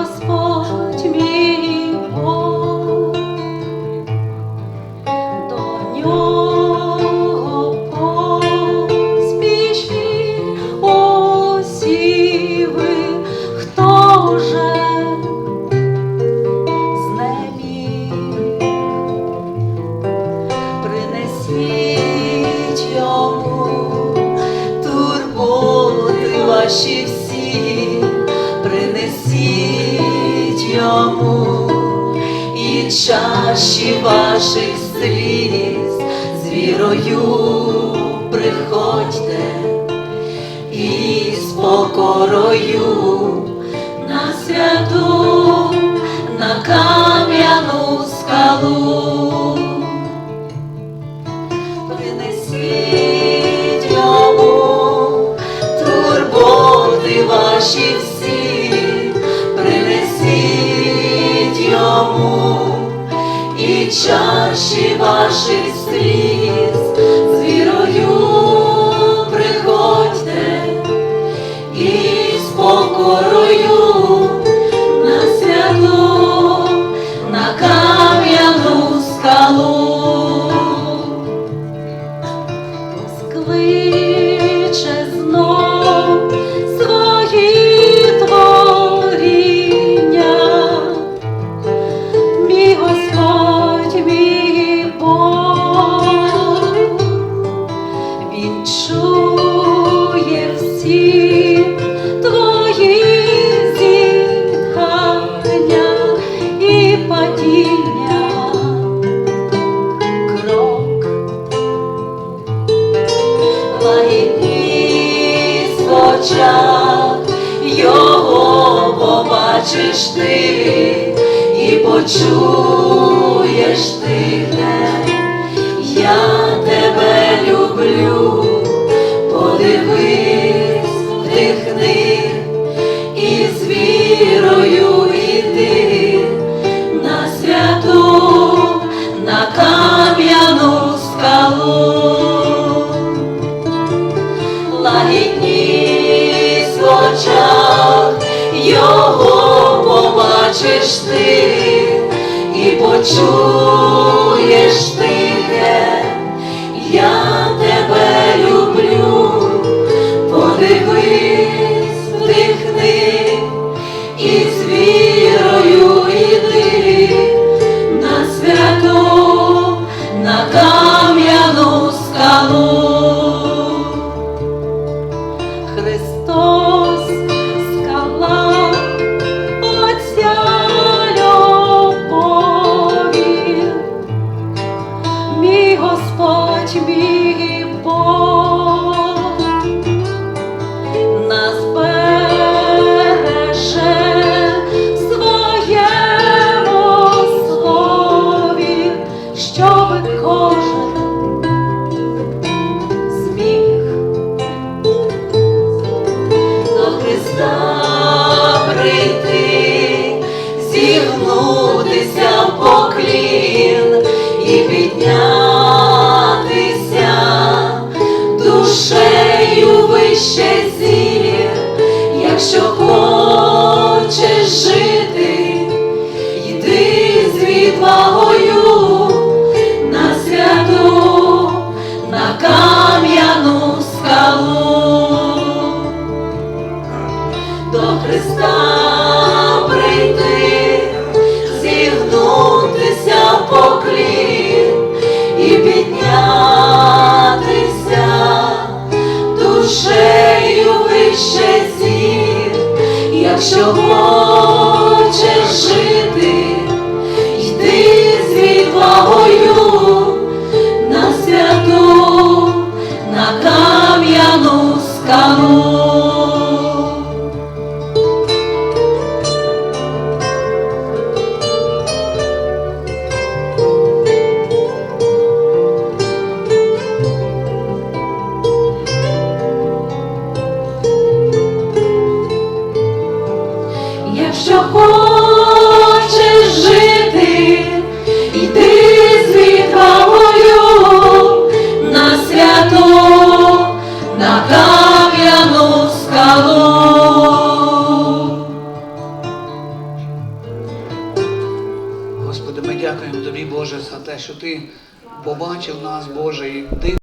Господь, мій Бог, до нього ваші всі, принесіть йому і чаші ваших сліз, з вірою приходьте і з покорою на святу, на кам'яну скалу. Ваші всі, принесіть йому і чаші ваших сліз, з вірою приходьте і з очах його побачиш ти і почуєш ти не. Я тебе люблю, подивись, вдихни і з вірою очах його побачиш ти і почуєш тихе, Христос скала Отця любові, мій Господь, мій Бог, до Христа хочеш жити, йди з відвагою на святу, на кам'яну скалу. Господи, ми дякуємо Тобі, Боже, за те, що Ти побачив нас, Боже, і ти